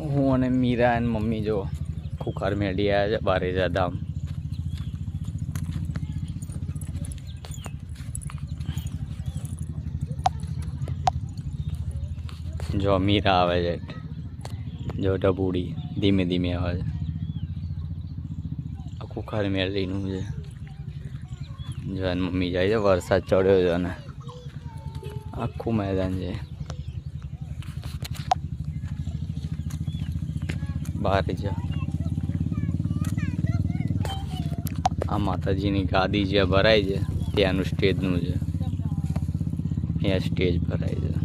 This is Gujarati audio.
હું અને મીરા અને મમ્મી જો ખુખાર મેળી આવ્યા છે બારેજા ધામ. જો મીરા આવે છે જો ડબુડી ધીમે ધીમે આવે છે. ખુખાર મેળીનું છે. જો એન મમ્મી જાય છે, વરસાદ ચડ્યો છે અને આખું મેદાન છે. બહાર જા આ માતાજીની ગાદી જ્યાં ભરાય છે, ત્યાંનું સ્ટેજનું છે. ત્યાં સ્ટેજ ભરાય છે.